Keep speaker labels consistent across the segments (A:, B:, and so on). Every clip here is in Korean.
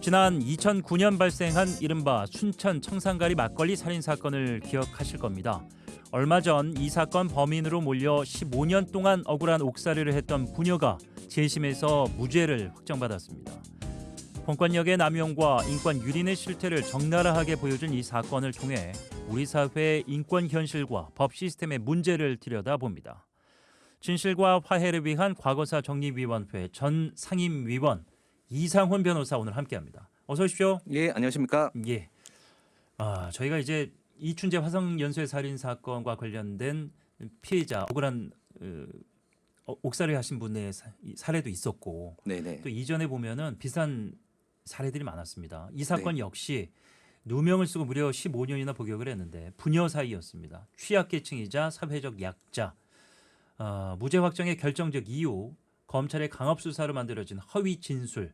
A: 지난 2009년 발생한 이른바 순천 청산가리 막걸리 살인 사건을 기억하실 겁니다. 얼마 전 이 사건 범인으로 몰려 15년 동안 억울한 옥살이를 했던 부녀가 재심에서 무죄를 확정받았습니다. 공권력의 남용과 인권 유린의 실태를 적나라하게 보여준 이 사건을 통해 우리 사회의 인권 현실과 법 시스템의 문제를 들여다봅니다. 진실과 화해를 위한 과거사 정리위원회 전 상임위원 이상훈 변호사 오늘 함께합니다. 어서 오십시오.
B: 예, 안녕하십니까?
A: 예. 아 저희가 이제 이춘재 화성 연쇄 살인 사건과 관련된 피해자 억울한 어, 어, 옥살이 하신 분의 사, 이 사례도 있었고
B: 네네.
A: 또 이전에 보면은 비슷한 사례들이 많았습니다. 이 사건
B: 네.
A: 역시 누명을 쓰고 무려 15년이나 복역을 했는데 부녀 사이였습니다. 취약계층이자 사회적 약자. 어, 무죄 확정의 결정적 이유 검찰의 강압 수사로 만들어진 허위 진술,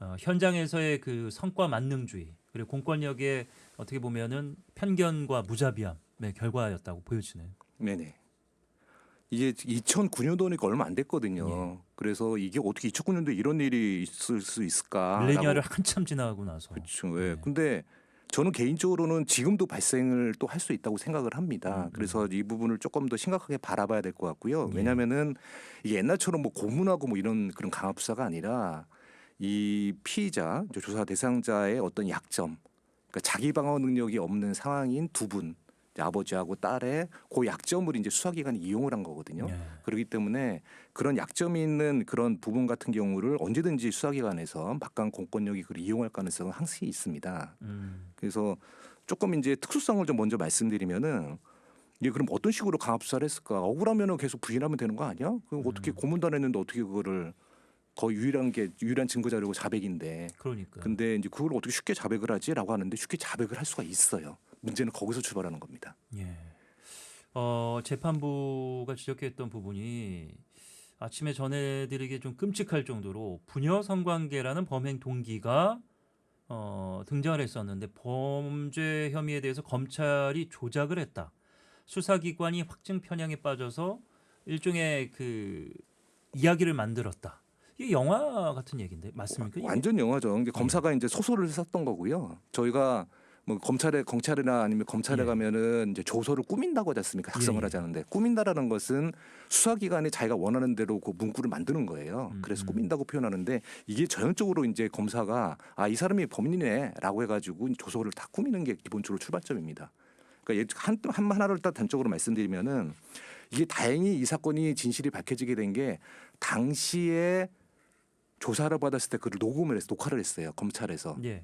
A: 어, 현장에서의 그 성과 만능주의 그리고 공권력의 어떻게 보면은 편견과 무자비함의 결과였다고 보여지네요.
B: 네네. 이게 2009년도니까 얼마 안 됐거든요.
A: 예.
B: 그래서 이게 어떻게 2009년도에 이런 일이 있을 수 있을까?
A: 밀레니얼을 한참 지나고 나서.
B: 그렇죠. 예.
A: 네.
B: 근데 저는 개인적으로는 지금도 발생을 또 할 수 있다고 생각을 합니다.
A: 음, 음.
B: 그래서 이 부분을 조금 더 심각하게 바라봐야 될 것 같고요.
A: 예.
B: 왜냐하면은 이게 옛날처럼 뭐 고문하고 뭐 이런 그런 강압 수사가 아니라 이 피의자 조사 대상자의 어떤 약점, 그러니까 자기 방어 능력이 없는 상황인 두 분, 아버지하고 딸의 그 약점을 이제 수사기관이 이용을 한 거거든요.
A: 예.
B: 그렇기 때문에 그런 약점이 있는 그런 부분 같은 경우를 언제든지 수사기관에서 막강 공권력이 그를 이용할 가능성은 항상 있습니다.
A: 음.
B: 그래서 조금 이제 특수성을 좀 먼저 말씀드리면은 이게 그럼 어떤 식으로 강압 수사를 했을까? 억울하면은 계속 부인하면 되는 거 아니야? 그럼 어떻게
A: 음.
B: 고문도 안 했는데 어떻게 그거를 거의 유일한 게 유일한 증거 자료고 자백인데
A: 그러니까.
B: 근데 이제 그걸 어떻게 쉽게 자백을 하지라고 하는데 쉽게 자백을 할 수가 있어요. 문제는 거기서 출발하는 겁니다.
A: 예. 어, 재판부가 지적했던 부분이 아침에 전해드리기 좀 끔찍할 정도로 부녀 성관계라는 범행 동기가 어, 등장을 했었는데 범죄 혐의에 대해서 검찰이 조작을 했다. 수사기관이 확증 편향에 빠져서 일종의 그 이야기를 만들었다. 이게 영화 같은 얘기인데 맞습니까? 이게?
B: 완전 영화죠. 근데 검사가 이제 소설을 썼던 거고요. 저희가 뭐 검찰에 경찰이나 아니면 검찰에
A: 예.
B: 가면은 이제 조서를 꾸민다고 하지 않습니까? 작성을
A: 예, 예.
B: 하자는데 꾸민다라는 것은 수사기관이 자기가 원하는 대로 그 문구를 만드는 거예요.
A: 음,
B: 그래서
A: 음.
B: 꾸민다고 표현하는데 이게 전형적으로 이제 검사가 아 이 사람이 범인이네라고 해가지고 조서를 다 꾸미는 게 기본적으로 출발점입니다. 그러니까 한, 한 하나를 딱 단적으로 말씀드리면은 이게 다행히 이 사건이 진실이 밝혀지게 된 게 당시에 조사를 받았을 때 그를 녹음을 해서 녹화를 했어요 검찰에서
A: 예.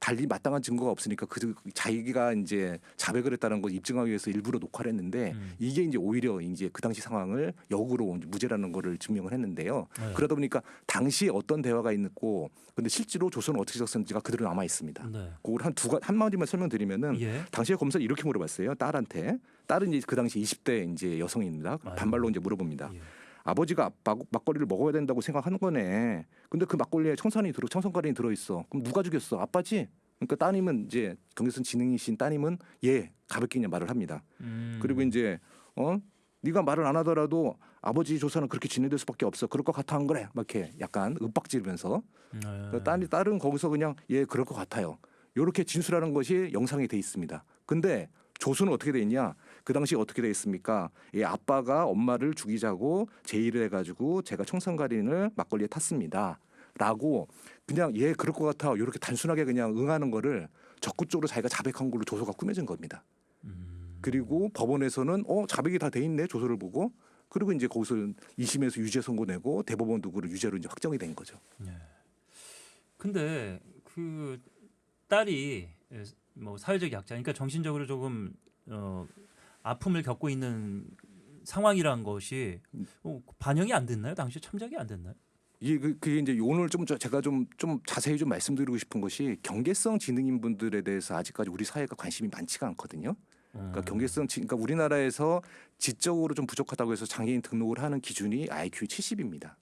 B: 달리 마땅한 증거가 없으니까 그 자기가 이제 자백을 했다는 걸 입증하기 위해서 일부러 녹화를 했는데
A: 음.
B: 이게 이제 오히려 이제 그 당시 상황을 역으로 무죄라는 거를 증명을 했는데요.
A: 네.
B: 그러다 보니까 당시에 어떤 대화가 있고 근데 실제로 조서는 어떻게 썼는지가 그대로 남아 있습니다.
A: 네.
B: 그걸 한두 한 마디만 설명드리면은
A: 예.
B: 당시에 검사 는 이렇게 물어봤어요. 딸한테 딸은 이제 그 당시 20대 이제 여성입니다. 반발로 이제 물어봅니다.
A: 예.
B: 아버지가 막, 막걸리를 먹어야 된다고 생각하는 거네. 근데 그 막걸리에 청산이 들어 청산가리이 들어 있어. 그럼 누가 죽였어? 아빠지. 그러니까 따님은 이제 경계선 지능이신 따님은 예 가볍게 그냥 말을 합니다.
A: 음.
B: 그리고 이제 어 네가 말을 안 하더라도 아버지 조사는 그렇게 진행될 수밖에 없어. 그럴 것 같아 안 그래? 막 이렇게 약간 윽박지르면서
A: 네.
B: 그러니까 딸이 딸은 거기서 그냥 예 그럴 것 같아요. 이렇게 진술하는 것이 영상이 돼 있습니다. 근데 조수는 어떻게 돼 있냐? 그 당시 어떻게 돼 있습니까? 예, 아빠가 엄마를 죽이자고 제의를 해가지고 제가 청산가린을 막걸리에 탔습니다. 라고 그냥 예 그럴 것 같아 이렇게 단순하게 그냥 응하는 거를 적극적으로 자기가 자백한 걸로 조서가 꾸며진 겁니다.
A: 음.
B: 그리고 법원에서는 어 자백이 다 돼 있네 조서를 보고 그리고 이제 거기서 2심에서 유죄 선고 내고 대법원도 그를 유죄로 이제 확정이 된 거죠.
A: 예. 근데 그 딸이 예, 뭐 사회적 약자, 그러니까 정신적으로 조금 어, 아픔을 겪고 있는 상황이란 것이 어, 반영이 안 됐나요? 당시 참작이 안 됐나요?
B: 이게 그- 그게 이제 오늘 좀 저- 제가 좀 좀 자세히 좀 말씀드리고 싶은 것이 경계성 지능인 분들에 대해서 아직까지 우리 사회가 관심이 많지가 않거든요. 그러니까
A: 음.
B: 경계성 지 그러니까 우리나라에서 지적으로 좀 부족하다고 해서 장애인 등록을 하는 기준이 IQ 70입니다.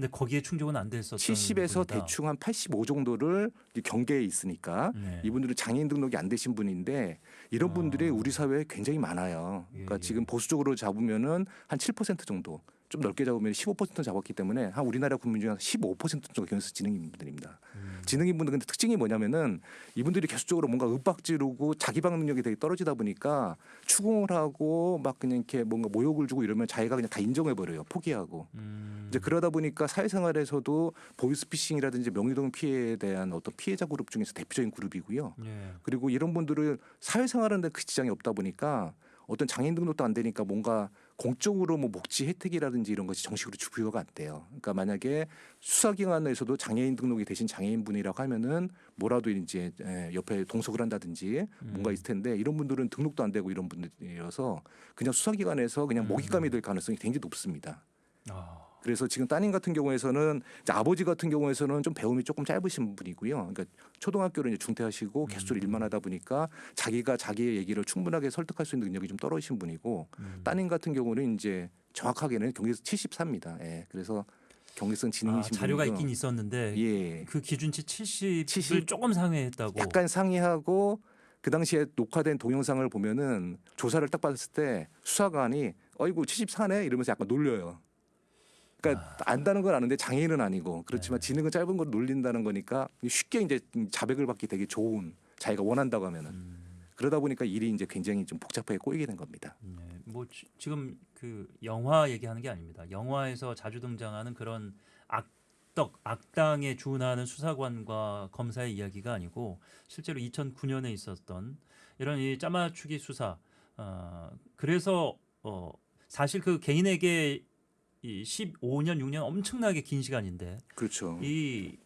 A: 근데 거기에 충족은 안 됐었던
B: 70에서
A: 분이다.
B: 대충 한 85 정도를 이제 경계에 있으니까
A: 네.
B: 이분들은 장애인 등록이 안 되신 분인데 이런 분들이
A: 아.
B: 우리 사회에 굉장히 많아요. 그러니까
A: 예, 예.
B: 지금 보수적으로 잡으면은 한 7% 정도. 좀 넓게 잡으면 15% 잡았기 때문에 한 우리나라 국민 중에 15% 정도 경영서 지능인 분들입니다.
A: 음.
B: 지능인 분들 근데 특징이 뭐냐면은 이분들이 계속적으로 뭔가 윽박 지르고 자기 방 능력이 되게 떨어지다 보니까 추궁을 하고 막 그냥 이렇게 뭔가 모욕을 주고 이러면 자기가 그냥 다 인정해 버려요. 포기하고.
A: 음.
B: 이제 그러다 보니까 사회생활에서도 보이스피싱이라든지 명의동 피해에 대한 어떤 피해자 그룹 중에서 대표적인 그룹이고요.
A: 예.
B: 그리고 이런 분들은 사회생활하는데 그 지장이 없다 보니까 어떤 장애인 등록도 안 되니까 뭔가 공적으로 뭐 복지 혜택이라든지 이런 것이 정식으로 주부여가 안 돼요. 그러니까 만약에 수사기관에서도 장애인 등록이 대신 장애인분이라고 하면은 뭐라도 이제 에, 옆에 동석을 한다든지 뭔가
A: 음.
B: 있을 텐데 이런 분들은 등록도 안 되고 이런 분들이어서 그냥 수사기관에서 그냥
A: 음.
B: 먹잇감이 될 가능성이 굉장히 높습니다.
A: 아.
B: 그래서 지금 따님 같은 경우에서는 아버지 같은 경우에서는 좀 배움이 조금 짧으신 분이고요. 그러니까 초등학교를 이제 중퇴하시고
A: 음.
B: 일만 하다 보니까 자기가 자기의 얘기를 충분하게 설득할 수 있는 능력이 좀 떨어지신 분이고
A: 음.
B: 따님 같은 경우는 이제 정확하게는 경계선 74입니다. 예. 그래서 경계선
A: 아,
B: 지능이신
A: 자료가
B: 분이고요.
A: 있긴 있었는데
B: 예.
A: 그 기준치 70을
B: 70?
A: 조금 상회했다고.
B: 약간 상의하고 그 당시에 녹화된 동영상을 보면은 조사를 딱 받았을 때 수사관이 어이구 74네 이러면서 약간 놀려요. 그러니까 안다는 건 아는데 장애인은 아니고 그렇지만
A: 네.
B: 지능은 짧은 걸 놀린다는 거니까 쉽게 이제 자백을 받기 되게 좋은 자기가 원한다고 하면은
A: 음.
B: 그러다 보니까 일이 이제 굉장히 좀 복잡하게 꼬이게 된 겁니다.
A: 네, 뭐 지, 지금 그 영화 얘기하는 게 아닙니다. 영화에서 자주 등장하는 그런 악덕 악당에 준하는 수사관과 검사의 이야기가 아니고 실제로 2009년에 있었던 이런 이 짜맞추기 수사. 어, 그래서 어, 사실 그 개인에게 이 15년 6년 엄청나게 긴 시간인데
B: 그렇죠.
A: 이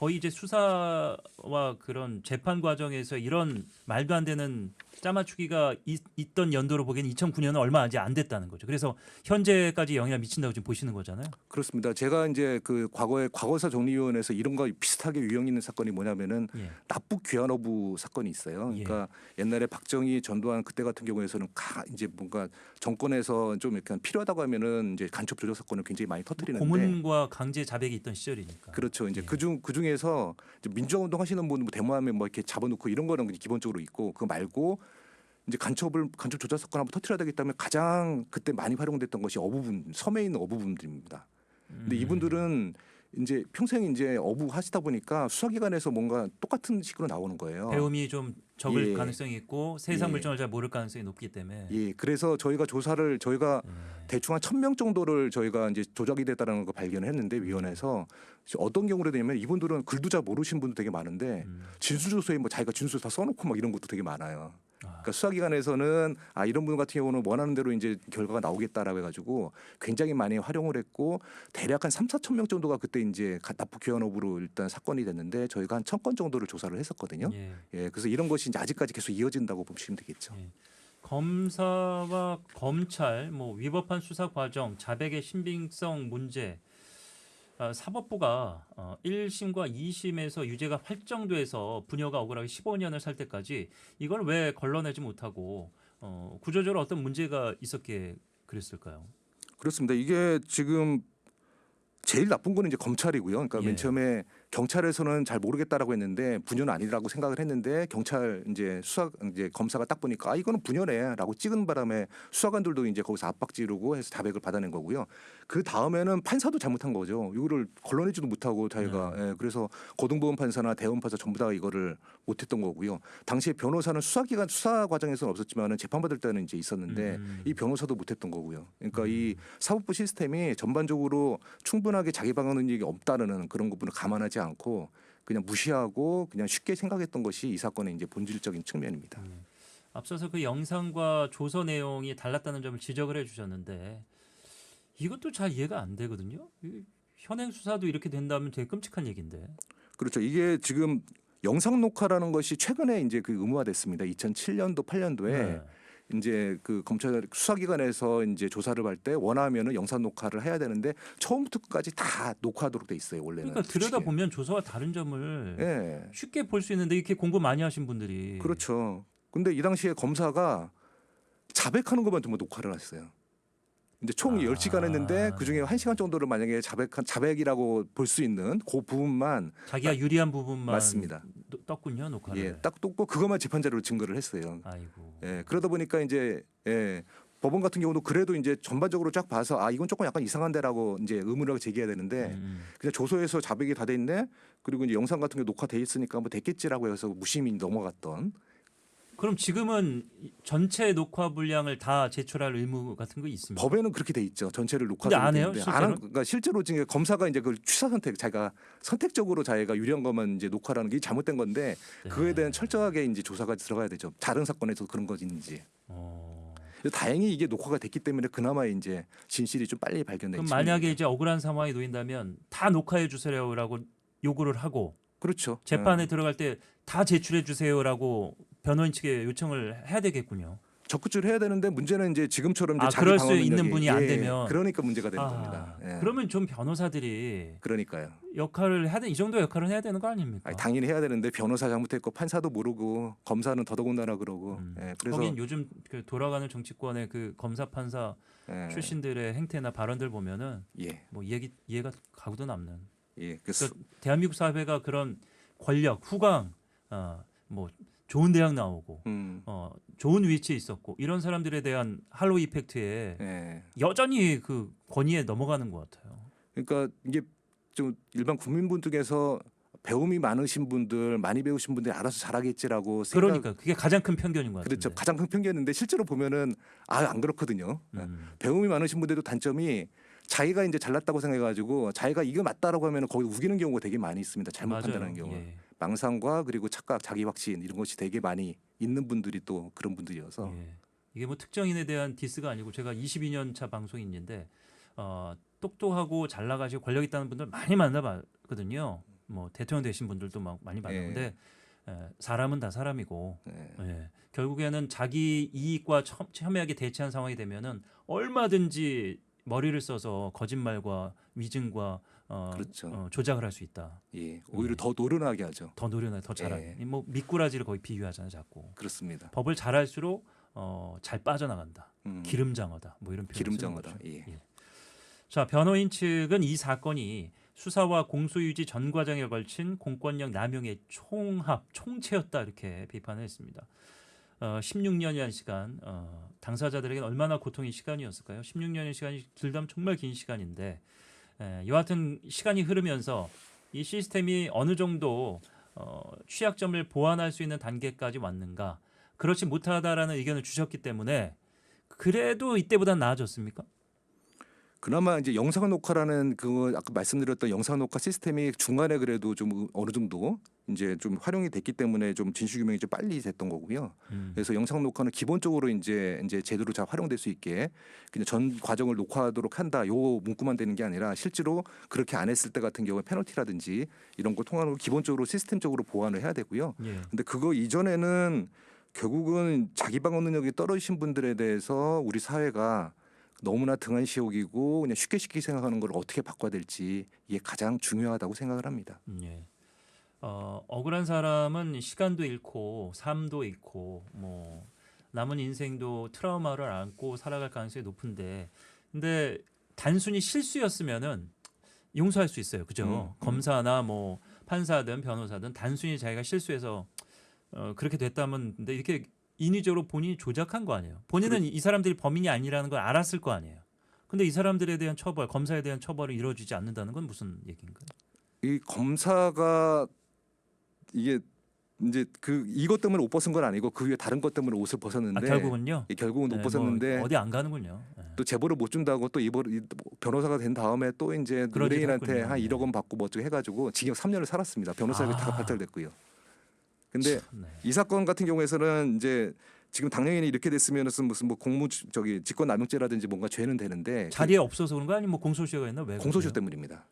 A: 거의 이제 수사와 그런 재판 과정에서 이런 말도 안 되는 짜맞추기가 있, 있던 연도로 보기에는 2009년은 얼마 아직 안 됐다는 거죠. 그래서 현재까지 영향을 미친다고 지금 보시는 거잖아요.
B: 그렇습니다. 제가 이제 그 과거에 과거사 정리위원회에서 이런 거 비슷하게 유형 있는 사건이 뭐냐면은
A: 예.
B: 납북 귀환 어부 사건이 있어요. 그러니까 옛날에 박정희 전두환 그때 같은 경우에서는 가 이제 뭔가 정권에서 좀 이렇게 필요하다고 하면은 이제 간첩 조작 사건을 굉장히 많이 터뜨리는데
A: 고문과 강제 자백이 있던 시절이니까.
B: 그렇죠. 이제
A: 예.
B: 그중 그 중에 서 민주화 운동 하시는 분뭐 데모하면 뭐 이렇게 잡아놓고 이런 거는 기본적으로 있고 그거 말고 이제 간첩을 간첩 조작 사건 한번 터트려야 되겠다면 가장 그때 많이 활용됐던 것이 어부분 섬에 있는 어부분들입니다. 근데
A: 음.
B: 이분들은 이제 평생 이제 어부 하시다 보니까 수사기관에서 뭔가 똑같은 식으로 나오는 거예요.
A: 배움이 좀 적을
B: 예.
A: 가능성이 있고 세상
B: 예.
A: 물정을 잘 모를 가능성이 높기 때문에.
B: 예, 그래서 저희가 조사를 저희가
A: 예.
B: 대충 한 천 명 정도를 저희가 이제 조작이 됐다는 걸 발견했는데 위원회에서 어떤 경우로 되냐면 이분들은 글도 잘 모르신 분도 되게 많은데
A: 음.
B: 진술조서에 뭐 자기가 진술 다 써놓고 막 이런 것도 되게 많아요.
A: 아.
B: 그러니까 수사기관에서는 아 이런 분 같은 경우는 원하는 대로 이제 결과가 나오겠다라고 해가지고 굉장히 많이 활용을 했고 대략 한 3, 4천 명 정도가 그때 이제 가- 납북 교환업으로 일단 사건이 됐는데 저희가 한 천 건 정도를 조사를 했었거든요.
A: 예.
B: 예, 그래서 이런 것이 이제 아직까지 계속 이어진다고 보시면 되겠죠.
A: 예. 검사와 검찰 뭐 위법한 수사 과정, 자백의 신빙성 문제 아, 사법부가 어, 1심과 2심에서 유죄가 확정돼서 부녀가 억울하게 15년을 살 때까지 이걸 왜 걸러내지 못하고 어, 구조적으로 어떤 문제가 있었기에 그랬을까요?
B: 그렇습니다. 이게 지금 제일 나쁜 거는 이제 검찰이고요. 그러니까
A: 예.
B: 맨 처음에 경찰에서는 잘 모르겠다라고 했는데 분녀는 아니라고 생각을 했는데 경찰 이제 수사 이제 검사가 딱 보니까 아 이거는 분녀네라고 찍은 바람에 수사관들도 이제 거기서 압박 지르고 해서 자백을 받아낸 거고요. 그 다음에는 판사도 잘못한 거죠. 이거를 걸러내지도 못하고 자기가
A: 네.
B: 예, 그래서 고등법원 판사나 대법원 판사 전부 다 이거를 못했던 거고요. 당시에 변호사는 수사기관 수사 과정에서는 없었지만은 재판받을 때는 이제 있었는데
A: 음.
B: 이 변호사도 못했던 거고요. 그러니까 이 사법부 시스템이 전반적으로 충분하게 자기 방어 능력이 없다는 그런 부분을 감안하지 않고 그냥 무시하고 그냥 쉽게 생각했던 것이 이 사건의 이제 본질적인 측면입니다.
A: 음. 앞서서 그 영상과 조서 내용이 달랐다는 점을 지적을 해주셨는데 이것도 잘 이해가 안 되거든요. 이 현행 수사도 이렇게 된다면 되게 끔찍한 얘기인데.
B: 그렇죠. 이게 지금 영상 녹화라는 것이 최근에 이제 그 의무화됐습니다. 2007년도 8년도에
A: 네.
B: 이제 그 검찰 수사기관에서 이제 조사를 할 때 원하면은 영상 녹화를 해야 되는데 처음부터 끝까지 다 녹화하도록 돼 있어요. 원래는.
A: 그러니까 들여다 보면 조서와 다른 점을
B: 예.
A: 쉽게 볼 수 있는데 이렇게 공부 많이 하신 분들이
B: 그렇죠. 근데 이 당시에 검사가 자백하는 것만 전부 녹화를 했어요. 이제 총
A: 아.
B: 10시간 했는데 그 중에 1시간 정도를 만약에 자백한 자백이라고 볼 수 있는 그 부분만
A: 자기가 유리한 부분만
B: 맞습니다.
A: 떴- 떴군요 녹화를.
B: 예, 딱 떴고 그것만 재판자료로 증거를 했어요.
A: 아이고.
B: 예, 그러다 보니까 이제 예, 법원 같은 경우도 그래도 이제 전반적으로 쫙 봐서 아 이건 조금 약간 이상한데라고 이제 의문을 제기해야 되는데
A: 음.
B: 그냥 조서에서 자백이 다 돼 있네. 그리고 이제 영상 같은 게 녹화돼 있으니까 뭐 됐겠지라고 해서 무심히 넘어갔던
A: 그럼 지금은 이- 전체 녹화 분량을 다 제출할 의무 같은 거 있습니까?
B: 법에는 그렇게 돼 있죠. 전체를
A: 근데
B: 녹화되어
A: 안 해요, 실제로?
B: 안 한- 그러니까 실제로 지금 검사가 이제 그 취사 선택 자기가 선택적으로 자기가 유리한 것만 이제 녹화라는 게 잘못된 건데 그거에
A: 네.
B: 대한 철저하게 이제 조사가 들어가야 되죠. 다른 사건에서 그런 것인지.
A: 어.
B: 다행히 이게 녹화가 됐기 때문에 그나마 이제 진실이 좀 빨리 발견된
A: 그럼. 만약에 이제 억울한 상황이 놓인다면 다 녹화해 주세요라고 요구를 하고
B: 그렇죠.
A: 재판에
B: 예.
A: 들어갈 때 다 제출해 주세요라고 변호인 측에 요청을 해야 되겠군요.
B: 적극적으로 해야 되는데 문제는 이제 지금처럼 이제
A: 아,
B: 자기
A: 그럴 수
B: 방어 능력이-
A: 있는 분이 안
B: 예,
A: 되면.
B: 그러니까 문제가 되는
A: 아,
B: 겁니다. 예.
A: 그러면 좀 변호사들이
B: 그러니까요.
A: 역할을 해야 돼. 이 정도 역할은 해야 되는 거 아닙니까?
B: 아니, 당연히 해야 되는데 변호사 잘못했고 판사도 모르고 검사는 더더군다나 그러고.
A: 음.
B: 예, 그래서
A: 거긴 요즘 그 돌아가는 정치권의 그 검사 판사
B: 예,
A: 출신들의 행태나 발언들 보면은
B: 예,
A: 뭐 이해기 이해가 가고도 남는.
B: 예. 그래서
A: 그러니까 대한민국 사회가 그런 권력, 후광, 어, 뭐 좋은 대학 나오고,
B: 음,
A: 어, 좋은 위치에 있었고 이런 사람들에 대한 할로 이펙트에
B: 예.
A: 여전히 그 권위에 넘어가는 것 같아요.
B: 그러니까 이게 좀 일반 국민분 중에서 배움이 많으신 분들, 많이 배우신 분들이 알아서 잘하겠지라고 생각.
A: 그러니까 그게 가장 큰 편견인 것 같은데.
B: 그렇죠. 가장 큰 편견인데 실제로 보면은 아 안 그렇거든요.
A: 음.
B: 배움이 많으신 분들도 단점이 자기가 이제 잘났다고 생각해가지고 자기가 이거 맞다라고 하면 거기 우기는 경우가 되게 많이 있습니다. 잘못
A: 맞아요.
B: 판단하는 경우.
A: 예.
B: 망상과 그리고 착각, 자기 확신 이런 것이 되게 많이 있는 분들이 또 그런 분들이어서
A: 예. 이게 뭐 특정인에 대한 디스가 아니고 제가 22년 차 방송인인데 어, 똑똑하고 잘 나가시고 권력 있다는 분들 많이 만나봤거든요. 뭐 대통령 되신 분들도 막 많이 만나는데 에, 사람은 다 사람이고
B: 네.
A: 예. 결국에는 자기 이익과 첨, 첨예하게 대치한 상황이 되면은 얼마든지 머리를 써서 거짓말과 위증과 어,
B: 그렇죠.
A: 어, 조작을 할 수 있다.
B: 예, 오히려
A: 네.
B: 더 노련하게 하죠.
A: 더 노련하게 더 잘하게.
B: 예.
A: 뭐 미꾸라지를 거의 비유하잖아요, 자꾸.
B: 그렇습니다.
A: 법을 잘할수록 어, 잘 빠져나간다.
B: 음,
A: 기름장어다. 뭐 이런 표현.
B: 기름장어다. 예.
A: 자 변호인 측은 이 사건이 수사와 공소유지 전 과정에 걸친 공권력 남용의 총합 총체였다 이렇게 비판을 했습니다. 어, 16년이라는 시간 어, 당사자들에게는 얼마나 고통의 시간이었을까요? 16년의 시간이 길다면 정말 긴 시간인데 에, 여하튼 시간이 흐르면서 이 시스템이 어느 정도 어, 취약점을 보완할 수 있는 단계까지 왔는가 그렇지 못하다라는 의견을 주셨기 때문에 그래도 이때보다 나아졌습니까?
B: 그나마 이제 영상 녹화라는 그 아까 말씀드렸던 영상 녹화 시스템이 중간에 그래도 좀 어느 정도 이제 좀 활용이 됐기 때문에 좀 진실 규명이 좀 빨리 됐던 거고요.
A: 음.
B: 그래서 영상 녹화는 기본적으로 이제 이제 제대로 잘 활용될 수 있게 그냥 전 과정을 녹화하도록 한다. 요 문구만 되는 게 아니라 실제로 그렇게 안 했을 때 같은 경우에 페널티라든지 이런 거 통하는 거 기본적으로 시스템적으로 보완을 해야 되고요.
A: 예.
B: 근데 그거 이전에는 결국은 자기 방어 능력이 떨어지신 분들에 대해서 우리 사회가 너무나 등한시옥이고 그냥 쉽게 쉽게 생각하는 걸 어떻게 바꿔야 될지 이게 가장 중요하다고 생각을 합니다.
A: 음, 예. 어, 억울한 사람은 시간도 잃고 삶도 잃고 뭐 남은 인생도 트라우마를 안고 살아갈 가능성이 높은데 근데 단순히 실수였으면은 용서할 수 있어요. 그죠?
B: 음, 음.
A: 검사나 뭐 판사든 변호사든 단순히 자기가 실수해서 어, 그렇게 됐다면 근데 이렇게 인위적으로 본인이 조작한 거 아니에요. 본인은 이 사람들이 범인이 아니라는 걸 알았을 거 아니에요. 근데 이 사람들에 대한 처벌, 검사에 대한 처벌이 이루어지지 않는다는 건 무슨 얘기인가요?
B: 이 검사가 이게 이제 그 이것 때문에 옷 벗은 건 아니고 그 위에 다른 것 때문에 옷을 벗었는데
A: 아, 결국은요.
B: 예, 결국은
A: 네, 옷뭐
B: 벗었는데
A: 어디 안 가는군요. 네.
B: 또 제보를 못 준다고 또 이번 이 변호사가 된 다음에 또 이제
A: 그러지도 않군요.
B: 한
A: 네.
B: 1억 원 받고 뭐 어쩌고 해가지고 징역 3년을 살았습니다. 변호사에게
A: 아.
B: 다 발달됐고요. 근데
A: 참, 네.
B: 이 사건 같은 경우에서는 이제 지금 당연히 이렇게 됐으면 무슨 뭐 공무 저기 직권 남용죄라든지 뭔가 죄는 되는데
A: 자리에 없어서 그런 거 아니면 뭐 공소시효가 있나 왜?
B: 그 공소시효
A: 그러세요?
B: 때문입니다.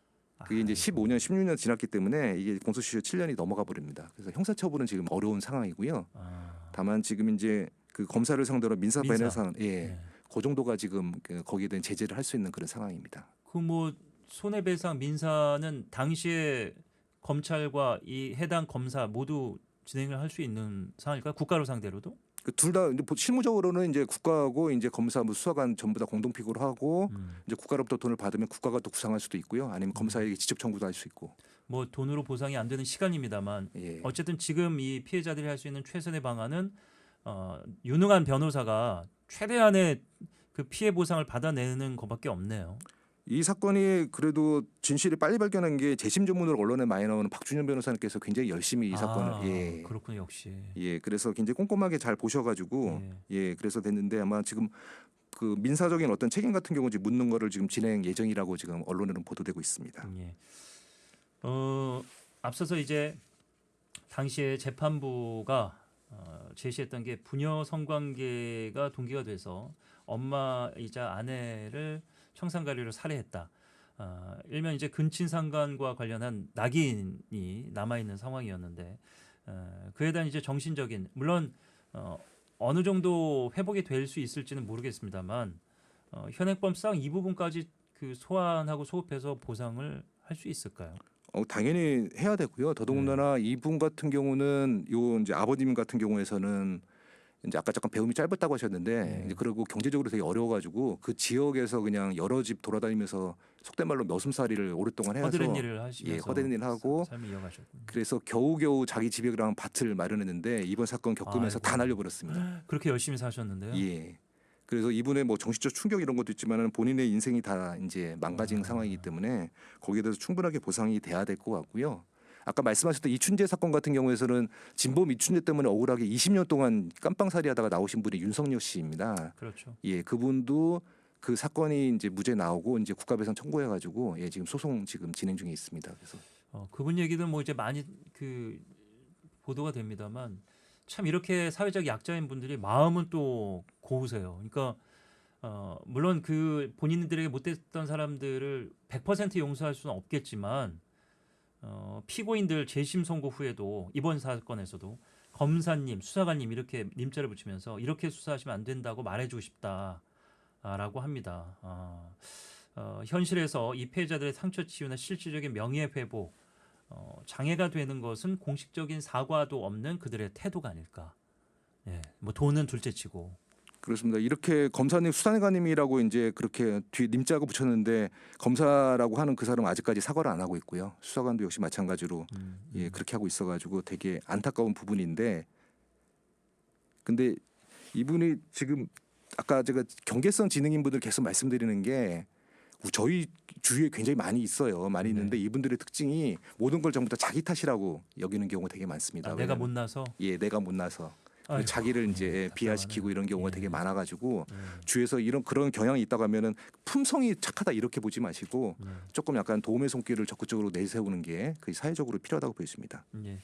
B: 그게
A: 아,
B: 이제 15년, 16년 지났기 때문에 이게 공소시효 7년이 넘어가 버립니다. 그래서 형사처벌은 지금 어려운 상황이고요.
A: 아,
B: 다만 지금 이제 그 검사를 상대로 민사. 변호사 예,
A: 네.
B: 그 정도가 지금 그 거기에 대한 제재를 할 수 있는 그런 상황입니다.
A: 그 뭐 손해배상 민사는 당시에 검찰과 이 해당 검사 모두 진행을 할 수 있는 상황일까? 국가로 상대로도?
B: 그둘다 실무적으로는 이제 국가하고 이제 검사, 뭐 수사관 전부 다 공동 피고를 하고
A: 음.
B: 이제 국가로부터 돈을 받으면 국가가 또 구상할 수도 있고요. 아니면 검사에게 직접 청구도 할 수 있고.
A: 뭐 돈으로 보상이 안 되는 시간입니다만
B: 예.
A: 어쨌든 지금 이 피해자들이 할 수 있는 최선의 방안은 어, 유능한 변호사가 최대한의 그 피해 보상을 받아내는 것밖에 없네요.
B: 이 사건이 그래도 진실이 빨리 발견한 게 재심 전문으로 언론에 많이 나오는 박준현 변호사님께서 굉장히 열심히 이 사건을
A: 아,
B: 예.
A: 그렇군요 역시.
B: 예, 그래서 굉장히 꼼꼼하게 잘 보셔가지고 예, 그래서 됐는데 아마 지금 그 민사적인 어떤 책임 같은 경우 지금 묻는 거를 지금 진행 예정이라고 지금 언론에는 보도되고 있습니다.
A: 예. 어, 앞서서 이제 당시에 재판부가 어, 제시했던 게 부녀 성관계가 동기가 돼서 엄마이자 아내를 청산가리로 살해했다. 어, 일면 이제 근친상간과 관련한 낙인이 남아 있는 상황이었는데 어, 그에 대한 이제 정신적인 물론 어, 어느 정도 회복이 될 수 있을지는 모르겠습니다만 어, 현행법상 이 부분까지 그 소환하고 소급해서 보상을 할 수 있을까요?
B: 어, 당연히 해야 되고요. 더더군다나
A: 네.
B: 이분 같은 경우는 요 이제 아버님 같은 경우에서는 이제 아까 잠깐 배움이 짧았다고 하셨는데
A: 네.
B: 이제 그리고 경제적으로 되게 어려워가지고 그 지역에서 그냥 여러 집 돌아다니면서 속된 말로 머슴살이를 오랫동안 해서
A: 허드렛 일을 하시면서
B: 예, 허드렛 일을 하고
A: 사- 삶을 이어가셨군요.
B: 그래서 겨우겨우 자기 집이랑 밭을 마련했는데 이번 사건 겪으면서
A: 아이고.
B: 다 날려버렸습니다.
A: 그렇게 열심히 사셨는데요.
B: 예. 그래서 이분의 뭐 정신적 충격 이런 것도 있지만은 본인의 인생이 다 이제 망가진
A: 아.
B: 상황이기 때문에 거기에 대해서 충분하게 보상이 돼야 될 것 같고요. 아까 말씀하셨던 이춘재 사건 같은 경우에서는 진범 이춘재 때문에 억울하게 20년 동안 깜빵살이하다가 나오신 분이 윤석열 씨입니다.
A: 그렇죠.
B: 예, 그분도 그 사건이 이제 무죄 나오고 이제 국가배상 청구해가지고 예, 지금 소송 지금 진행 중에 있습니다. 그래서
A: 어, 그분 얘기는 뭐 이제 많이 그 보도가 됩니다만 참 이렇게 사회적 약자인 분들이 마음은 또 고우세요. 그러니까 어, 물론 그 본인들에게 못됐던 사람들을 100% 용서할 수는 없겠지만 어, 피고인들 재심 선고 후에도 이번 사건에서도 검사님, 수사관님 이렇게 님자를 붙이면서 이렇게 수사하시면 안 된다고 말해주고 싶다라고 합니다. 아, 어, 현실에서 이 피해자들의 상처 치유나 실질적인 명예 회복 어, 장애가 되는 것은 공식적인 사과도 없는 그들의 태도가 아닐까. 예, 뭐 돈은 둘째치고.
B: 그렇습니다. 이렇게 검사님 수사관님이라고 이제 그렇게 뒤에 님자고 붙였는데 검사라고 하는 그 사람 은 아직까지 사과를 안 하고 있고요. 수사관도 역시 마찬가지로
A: 음,
B: 예 그렇게 하고 있어가지고 되게 안타까운 부분인데 근데 이분이 지금 아까 제가 경계성 지능인분들 계속 말씀드리는 게 저희 주위에 굉장히 많이 있어요. 많이 있는데
A: 네.
B: 이분들의 특징이 모든 걸 전부 다 자기 탓이라고 여기는 경우가 되게 많습니다.
A: 아, 내가 못나서
B: 예 내가 못나서
A: 아이고,
B: 자기를 이제
A: 예,
B: 비하시키고 이런 경우가
A: 예.
B: 되게 많아가지고
A: 예,
B: 주위에서 이런 그런 경향이 있다고 하면은 품성이 착하다 이렇게 보지 마시고
A: 예,
B: 조금 약간 도움의 손길을 적극적으로 내세우는 게 그 사회적으로 필요하다고 보여집니다.
A: 예.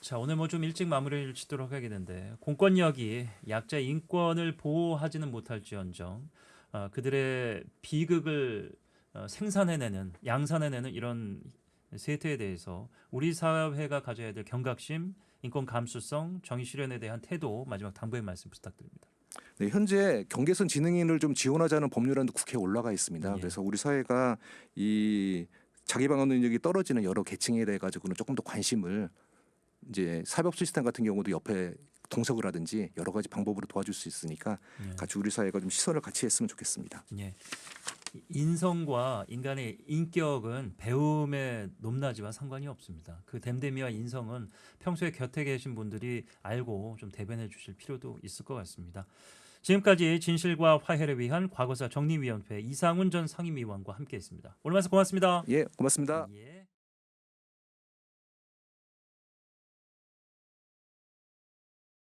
A: 자 오늘 뭐 좀 일찍 마무리를 짓도록 하겠는데 공권력이 약자 인권을 보호하지는 못할지언정 어, 그들의 비극을 어, 생산해내는 양산해내는 이런 세태에 대해서 우리 사회가 가져야 될 경각심, 인권 감수성, 정의 실현에 대한 태도 마지막 당부의 말씀 부탁드립니다.
B: 네, 현재 경계선 지능인을 좀 지원하자는 법률안도 국회에 올라가 있습니다.
A: 예.
B: 그래서 우리 사회가 이 자기 방어 능력이 떨어지는 여러 계층에 대해 가지고는 조금 더 관심을 이제 사법 시스템 같은 경우도 옆에 동석을 하든지 여러 가지 방법으로 도와줄 수 있으니까
A: 예.
B: 같이 우리 사회가 좀 시선을 같이 했으면 좋겠습니다.
A: 예. 인성과 인간의 인격은 배움의 높낮이와 상관이 없습니다. 그 댐댐이와 인성은 평소에 곁에 계신 분들이 알고 좀 대변해 주실 필요도 있을 것 같습니다. 지금까지 진실과 화해를 위한 과거사 정리위원회 이상훈 전 상임위원과 함께했습니다. 오늘 말씀 고맙습니다.
B: 예, 고맙습니다.
A: 예.